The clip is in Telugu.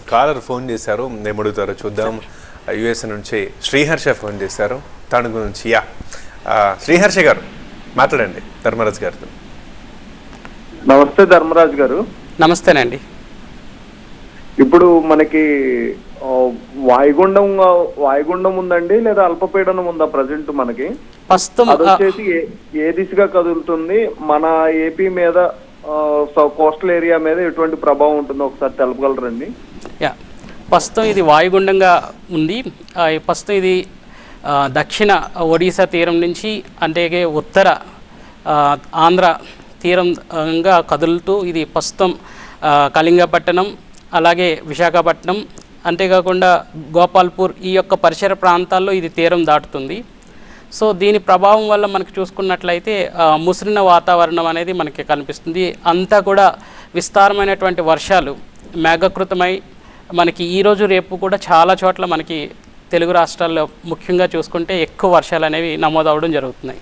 కాలర్ ఫోన్ చేశారు. నేను అడుగుతారు చూద్దాం. యుఎస్ నుంచి శ్రీహర్ష ఫోన్ చేశారు. తణ గురించి యా. శ్రీహర్ష గారు మాట్లాడండి. ధర్మరాజ్ గారితో. నమస్తే ధర్మరాజు గారు. నమస్తేనండి. ఇప్పుడు మనకి వాయుగుండం వాయుగుండం ఉందండి లేదా అల్పపీడనం ఉందా ప్రజెంట్ మనకి? వచ్చేసి ఏ- ఏ దిశగా కదులుతుంది? మన ఏపీ మీద కోస్టల్ ఏరియా మీద ఎటువంటి ప్రభావం ఉంటుందో ఒకసారి తెలపగలరండి. ప్రస్తుతం ఇది వాయుగుండంగా ఉంది. ప్రస్తుతం ఇది దక్షిణ ఒడిశా తీరం నుంచి అంటే ఉత్తర ఆంధ్ర తీరంగా కదులుతూ ఇది ప్రస్తుతం కళింగపట్టణం అలాగే విశాఖపట్నం అంతేకాకుండా గోపాల్పూర్ ఈ యొక్క పరిసర ప్రాంతాల్లో ఇది తీరం దాటుతుంది. సో దీని ప్రభావం వల్ల మనకు చూసుకున్నట్లయితే ముసిరిన వాతావరణం అనేది మనకి కనిపిస్తుంది. అంతా కూడా విస్తారమైనటువంటి వర్షాలు మేఘకృతమై మనకి ఈరోజు రేపు కూడా చాలా చోట్ల మనకి తెలుగు రాష్ట్రాల్లో ముఖ్యంగా చూసుకుంటే ఎక్కువ వర్షాలు అనేవి నమోదవడం జరుగుతున్నాయి.